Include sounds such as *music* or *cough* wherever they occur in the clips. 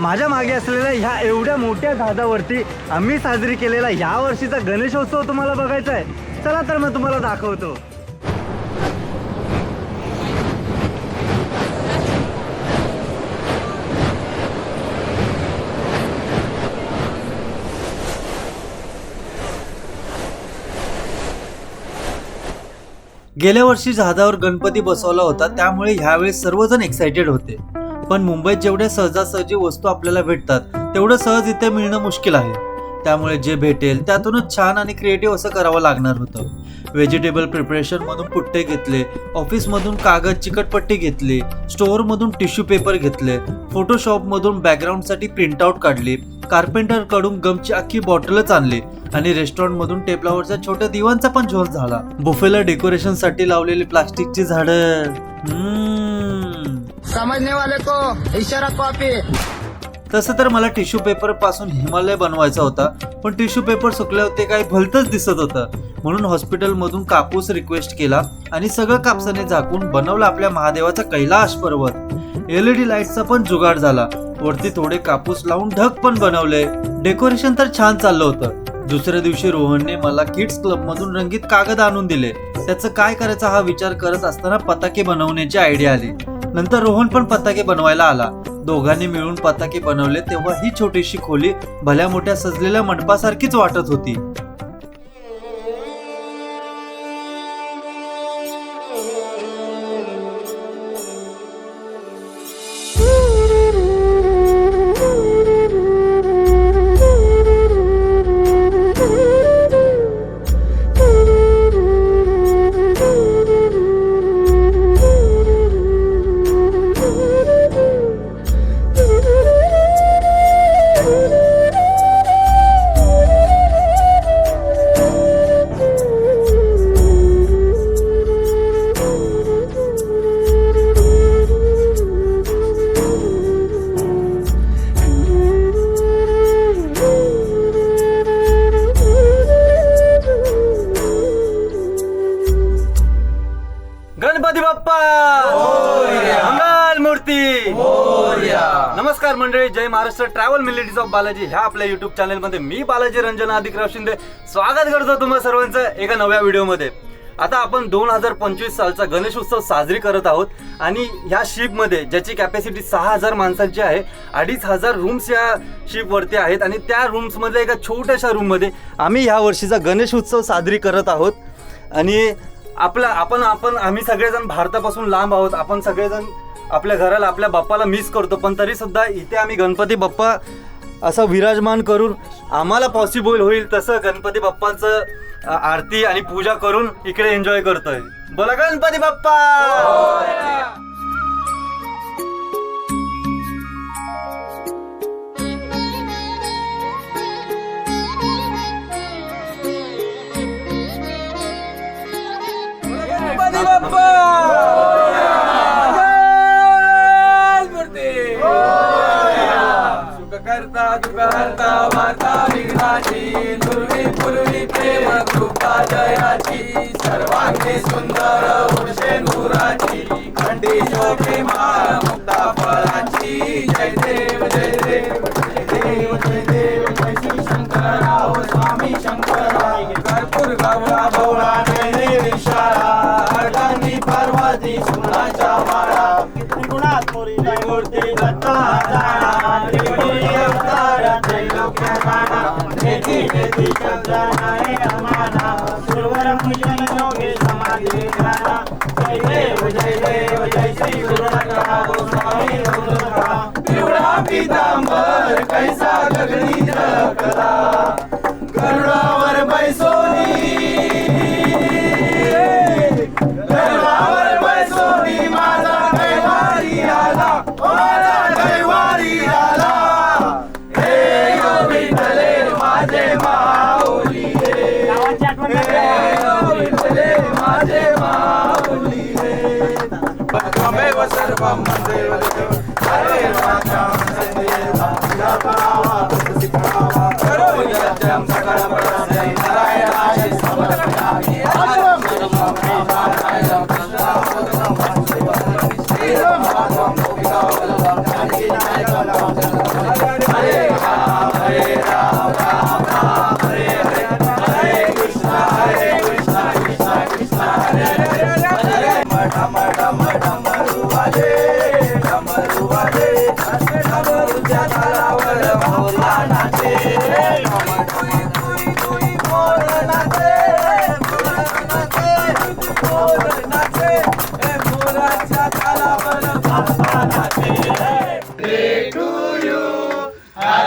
माझ्या मागे असलेल्या ह्या एवढ्या मोठ्या जहाजावरती आम्ही साजरी केलेला ह्या वर्षीचा गणेशोत्सव तुम्हाला बघायचा आहे. चला तर मी तुम्हाला दाखवतो. गेल्या वर्षी जहाजावर गणपती बसवला होता त्यामुळे ह्यावेळेस सर्वजण एक्साइटेड होते. पण मुंबईत जेवढ्या सहजासहजी वस्तू आपल्याला भेटतात तेवढं सहज इथे मिळणं मुश्किल आहे. त्यामुळे जे भेटेल त्यातूनच छान आणि क्रिएटिव्ह असं करावं लागणार होतं. व्हेजिटेबल प्रिपरेशनमधून पुट्टे घेतले ऑफिसमधून कागद चिकटपट्टी घेतली स्टोअरमधून टिश्यू पेपर घेतले फोटोशॉपमधून बॅकग्राऊंडसाठी प्रिंटआउट काढली कार्पेंटरकडून गमची अख्खी बॉटलच आणली आणि रेस्टॉरंटमधून टेबलावरच्या छोट्या दिवांचा पण झोल झाला. बुफेला डेकोरेशनसाठी लावलेली प्लास्टिकची झाडं. समजने वाले को इशारा कॉपी तसं तर मला टिश्यू पेपरपासून हिमालय बनवायचा होता पण टिश्यू पेपर सुकल्यावर ते काही भलतच दिसत होतं. म्हणून हॉस्पिटल मधून कापूस रिक्वेस्ट केला आणि सगळं कापसाने झाकून बनवलं आपल्या महादेवाचा कैलाश पर्वत. एलईडी लाईटचा पण जुगाड झाला. वरती थोडे कापूस लावून ढग पण बनवले. डेकोरेशन तर छान चाललं होतं. दुसऱ्या दिवशी रोहनने मला किड्स क्लब मधून रंगीत कागद आणून दिले. त्याचं काय करायचं हा विचार करत असताना पताके बनवण्याची आयडिया आली. नंतर रोहन पण पताके बनवायला आला. दोघांनी मिळून पताके बनवले तेव्हा ही छोटीशी खोली भल्या मोठ्या सजलेल्या मंडपासारखीच वाटत होती. जय ट्रॅव्हल मिलिटीज ऑफ बालाजी ह्या आपल्या युट्यूब चॅनलमध्ये मी बालाजी रंजन अधिकराव शिंदे. स्वागत करतो तुम्हा सर्वांचं एका नव्या व्हिडिओमध्ये आता आपण दोन हजार पंचवीस सालचा गणेश उत्सव साजरी करत आहोत आणि ह्या शिपमध्ये ज्याची कॅपॅसिटी सहा हजार माणसांची आहे अडीच हजार रूम्स या शिपवरती आहेत आणि त्या रूम्समधल्या एका छोट्याशा रूममध्ये आम्ही ह्या वर्षीचा गणेश उत्सव साजरी करत आहोत. आणि आपला आपण आपण आम्ही सगळेजण भारतापासून लांब आहोत. आपण सगळेजण आपल्या घराला आपल्या बाप्पाला मिस करतो. पण तरी सुद्धा इथे आम्ही गणपती बाप्पा असं विराजमान करून आम्हाला पॉसिबल होईल तसं गणपती बाप्पांचं आरती आणि पूजा करून इकडे एन्जॉय करतोय. बोला गणपती बाप्पा! गणपती बाप्पा! सुख करता विघ्नाची दुर्वी पूर्वी प्रेम कृपा जयाची सर्वांगी सुंदर वृषे नूराची. सुरवर योगे समाधी जाणा जय देव जय देव जय श्री गुरुनाथा गोस्वामी पिवळा पितांबर कैसा गगनी कला तुझा परावा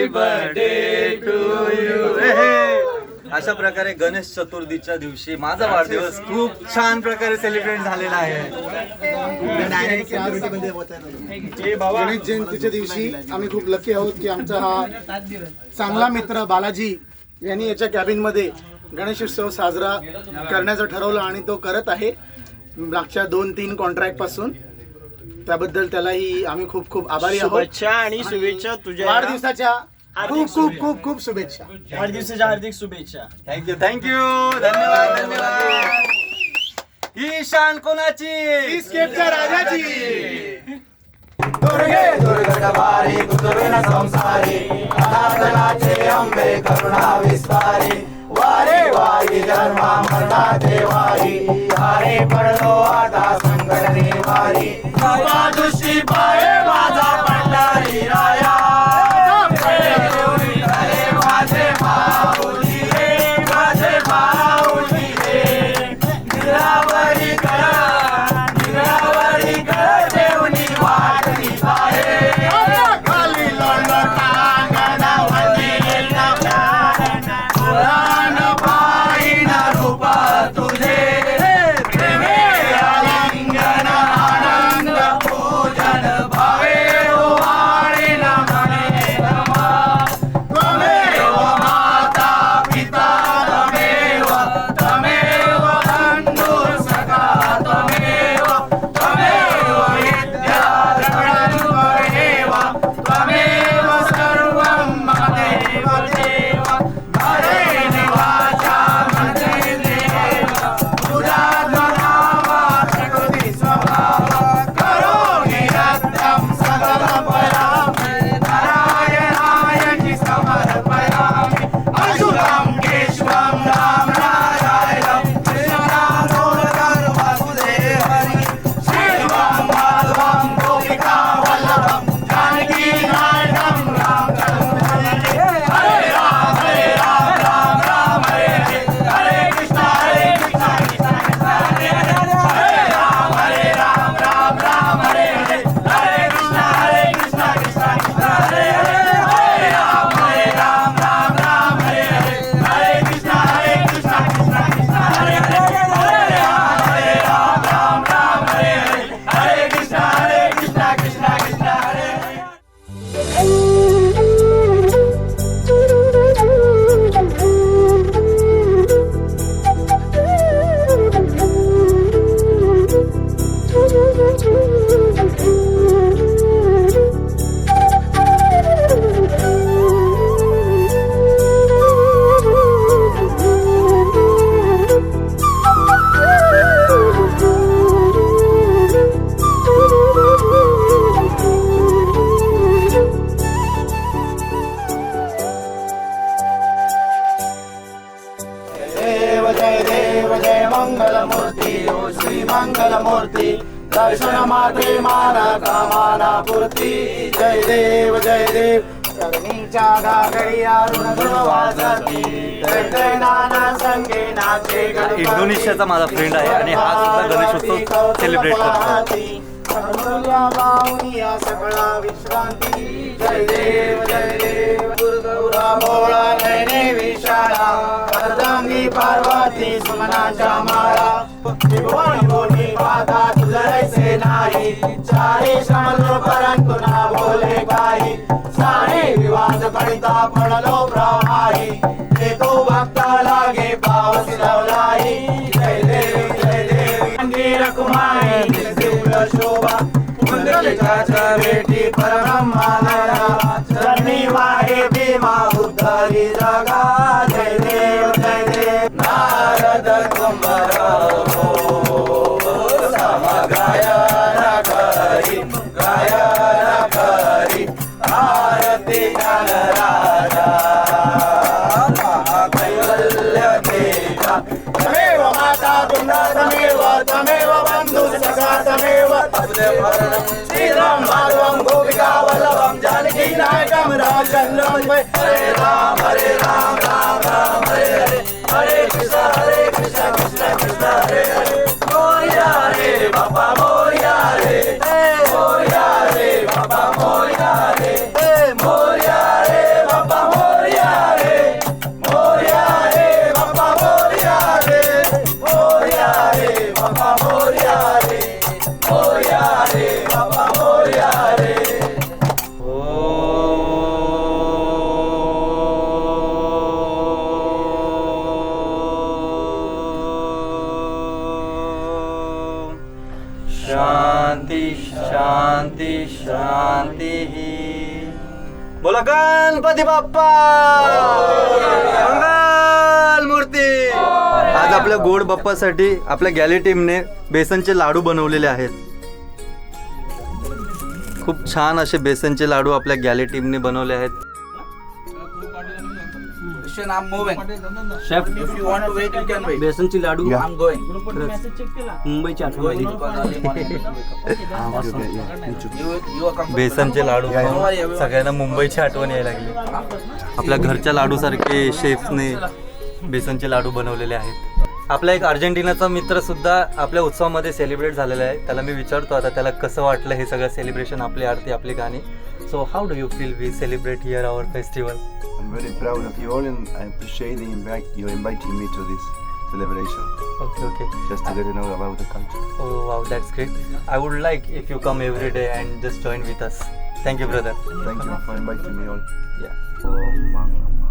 हॅपी बर्थडे टू यू अशा प्रकारे गणेश चतुर्थीच्या दिवशी माझा वाढदिवस खूप छान प्रकारे सेलिब्रेट झालेला आहे. गणेश जयंतीच्या दिवशी आम्ही खूप लकी आहोत की आमचा हा चांगला मित्र बालाजी यांनी याच्या कॅबिनमध्ये गणेशोत्सव साजरा करण्याचं ठरवलं आणि तो करत आहे. मागच्या दोन तीन कॉन्ट्रॅक्टपासून. त्याबद्दल त्यालाही आम्ही खूप खूप आभारी आहोत. शुभेच्छा आणि शुभेच्छा तुझ्या वाढदिवसाच्या खूप खूप खूप खूप शुभेच्छा. वाढदिवसाच्या हार्दिक शुभेच्छा. थँक्यू थँक्यू धन्यवाद धन्यवाद. ही शान कोणाची राजाची. दुर्गे दुर्गटवारी कुतुबिन संसारी अनाथनाचे अंबे करुणा विस्तारी. वारे वारी जन्मा मरणा देवारी. हारे पडलो आता इंडोनेशियाचा माझा फ्रेंड आहे आणि हा सुद्धा गणेशोत्सव सेलिब्रेट करतो विश्रांती देव देव पार्वती सुमनाच्या माळा नाही चारी परंतु ना बोले प्रवाही सारे विवाद कळिता पडलो प्रवाही ते तो भक्त नायकम रामचंद्रम हरे राम हरे बाप्पासाठी आपल्या गॅली टीमने बेसनचे लाडू बनवलेले आहेत. खूप छान असे बेसनचे लाडू आपल्या गॅली टीमने बनवले आहेत. बेसनची लाडू. मुंबईची आठवण. बेसनचे लाडू. *laughs* सगळ्यांना मुंबईची आठवण यायला लागली. आपल्या घरच्या लाडू सारखे शेफने बेसनचे लाडू बनवलेले आहेत. आपला एक अर्जेंटिनाचा मित्र सुद्धा आपल्या उत्सवामध्ये सेलिब्रेट झालेला आहे. त्याला मी विचारतो आता त्याला कसं वाटलं हे सगळं सेलिब्रेशन आपली आरती आपली गाणी. So how do you feel we celebrate here our festival I'm very proud of you all and I appreciate the invite, you inviting me to this celebration. Okay okay just to get to know about the culture. Oh wow that's great I would like if you come every day and just join with us thank you brother Thank you for inviting me all. या Om Mangama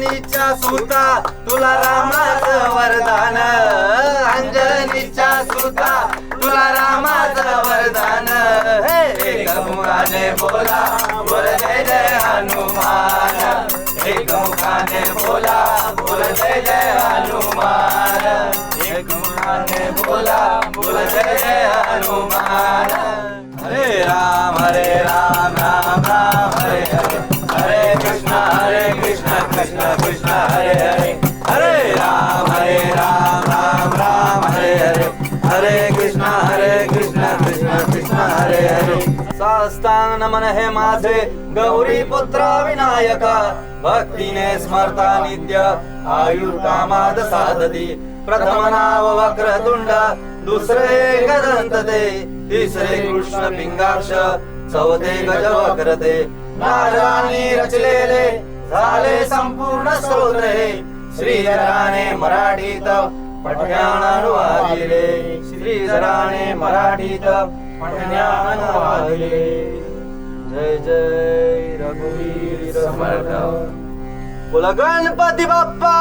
अंजनीच्या सुता तुला रामाचं वरदान. अंजनीच्या सुता तुला रामाचं वरदान. हे एकमुखाने बोला बोल जय जय हनुमान. एकमुखाने बोला बोल जय जय हनुमान. एकमुखाने बोला बोल जय जय हनुमान. हरे राम हरे राम राम राम हरे हरे. हरे कृष्ण हरे कृष्ण. कृष्ण कृष्ण हरे हरे. हरे राम हरे राम राम राम हरे हरे. हरे कृष्ण हरे कृष्ण कृष्ण कृष्ण हरे हरे. साष्टांग नमन हे माझे गौरी पुत्र विनायक. भक्तीने स्मरता नित्य आयुर्कामाद साधती. प्रथम नाव वक्रतुंड दुसरे गदंत ते तिसरे कृष्ण पिंगाक्ष चौथे गज वक्रते नारदानी रचलेले झाले संपूर्ण स्तोत्र। हे श्रीधराने मराठीत पठण्यान अनुवादिले श्रीधराने मराठीत पठण्यान अनुवादिले जय जय रघुवीर समर्थ। बोला गणपती बाप्पा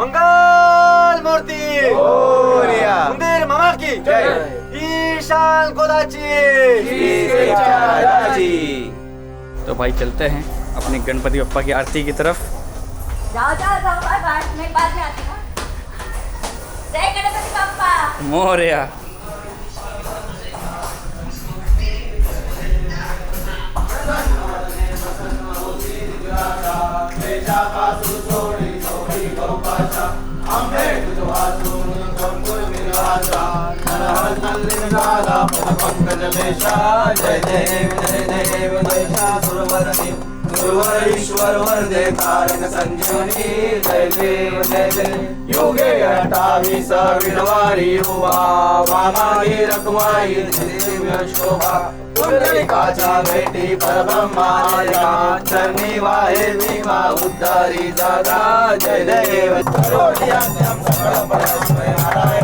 मंगल मूर्ती! मंदिर मामा की जय। ईशान कोलाची! तो भाई चलते हैं। अपनी गणपति बप्पा की आरती की तरफ जाओ जाओ जाओ बाय बाय मैं बाद में आती हूँ जय गणपति बाप्पा मोरया जय देव जय देव जय सुरवरदेव गुरुवर ईश्वर वरदे कारिक संजीवनी जय देव जय देव योगे अठ्ठावीस विणवारी उभा वामाई रखवाई दिव्य शोभा. पुंडलिकाच्या भेटी परब्रह्माया चरणी वाहे भीमा उद्धारी जागा जय देव करोटी आज्ञां सकळ परस्मय नारायण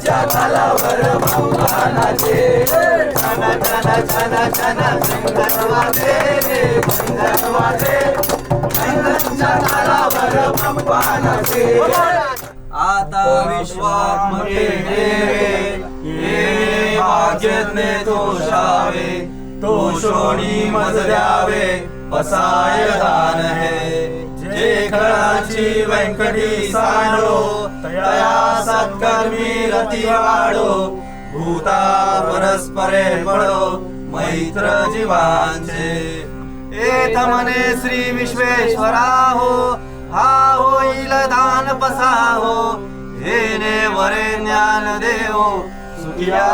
डमरूच्या तालावर बाप्पा छाना छाना छाना छन वाजे रे बंधन वाजे तालावर आता विश्वात्मके देवे ये भाग्यज्ञे तोषावे. तोषोणी मज द्यावे पसाय दान हे. देखळाची व्यंकटी सांडो तया सत्कर्मी रती वाडो भूता परस्परे पडो मैत्र जीवांचे. एथ म्हणे श्री विश्वेश्वरा हो हा होईल दान पसा हो येणे वरे ज्ञान देव सुखिया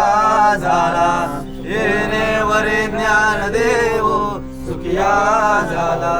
झाला हे वरे ज्ञान देव सुखिया झाला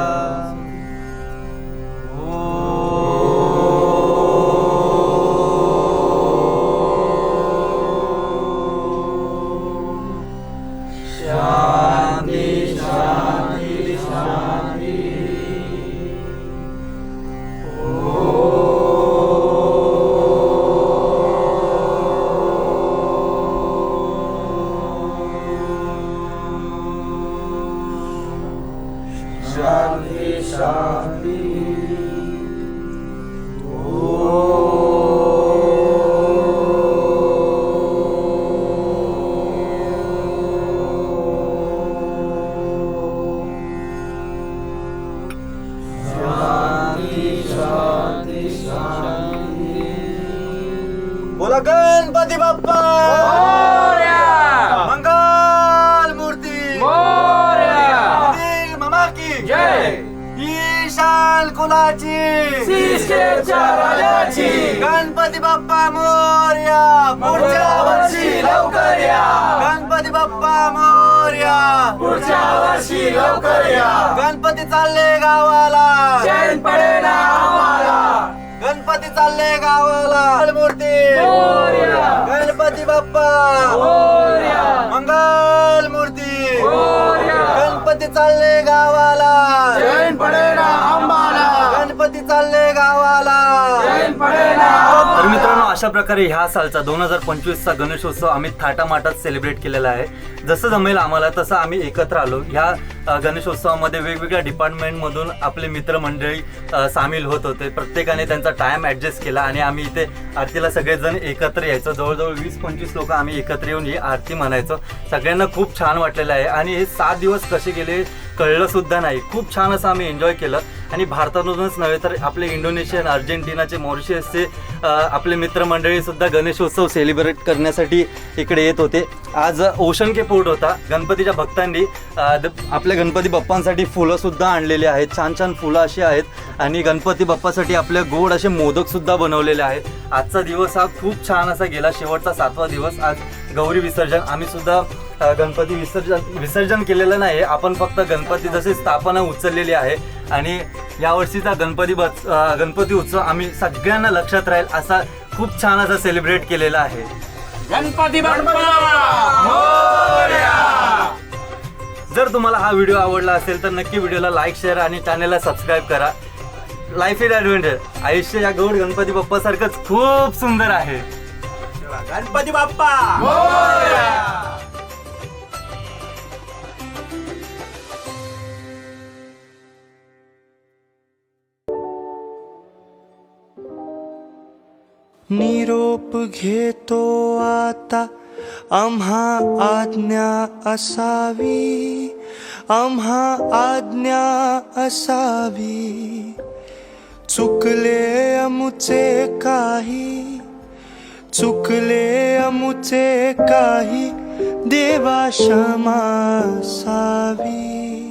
गणपती बाप्पा! मंगल मूर्ती! मामा की जय! ईशान कुलाची! गणपती बाप्पा मोर्या! पुढच्या वर्षी लवकर या! गणपती बाप्पा मोर्या! पुढच्या वर्षी लवकर या! गणपती चालले गावाला! चैन आम्हाला! गणपती चालले गावाला. मूर्ती. गणपती बाप्पा. बाप्पा मंगल मूर्ती गणपती चालले गावाला. अशा प्रकारे ह्या सालचा दोन हजार पंचवीसचा गणेशोत्सव आम्ही थाटामाटात सेलिब्रेट केलेला आहे. जसं जमेल आम्हाला तसं आम्ही एकत्र आलो. ह्या गणेशोत्सवामध्ये वेगवेगळ्या डिपार्टमेंटमधून आपले मित्रमंडळी सामील होत होते. प्रत्येकाने त्यांचा टाइम ॲडजस्ट केला आणि आम्ही इथे आरतीला सगळेजण एकत्र यायचो. जवळजवळ वीस पंचवीस लोक आम्ही एकत्र येऊन ही आरती म्हणायचो. सगळ्यांना खूप छान वाटलेलं आहे. आणि हे सात दिवस कसे गेले कळलं सुद्धा नाही. खूप छान असं आम्ही एन्जॉय केलं. आणि भारतातूनच नव्हे तर आपले इंडोनेशियन अर्जेंटिनाचे मॉरिशियसचे आपले मित्रमंडळी सुद्धा गणेशोत्सव सेलिब्रेट करण्यासाठी इकडे येत होते. आज ओशन के पोर्ट होता. गणपतीच्या भक्तांनी आपल्या गणपती बाप्पांसाठी फुलंसुद्धा आणलेली आहेत. छान छान फुलं अशी आहेत. आणि गणपती बाप्पासाठी आपल्या गोड असे मोदकसुद्धा बनवलेले आहेत. आजचा दिवस हा खूप छान असा गेला. शेवटचा सातवा दिवस. आज गौरी विसर्जन. आम्हीसुद्धा गणपती विसर्जन विसर्जन केलेलं नाही आपण फक्त गणपती जशी स्थापना उचललेली आहे आणि यावर्षीचा गणपती बस गणपती उत्सव आम्ही सगळ्यांना लक्षात राहील असा खूप छान असा सेलिब्रेट केलेला आहे. जर तुम्हाला हा व्हिडिओ आवडला असेल तर नक्की व्हिडिओला लाईक शेअर आणि चॅनलला सबस्क्राईब करा. लाईफ इज ॲडव्हेंचर आयुष्य या गौड गणपती बाप्पासारखंच खूप सुंदर आहे. गणपती बाप्पा! निरोप घेतो आता. आम्हा आज्ञा असावी. आम्हा आज्ञा असावी. चुकले अमुचे काही. चुकले अमुचे काही. देवा क्षमा असावी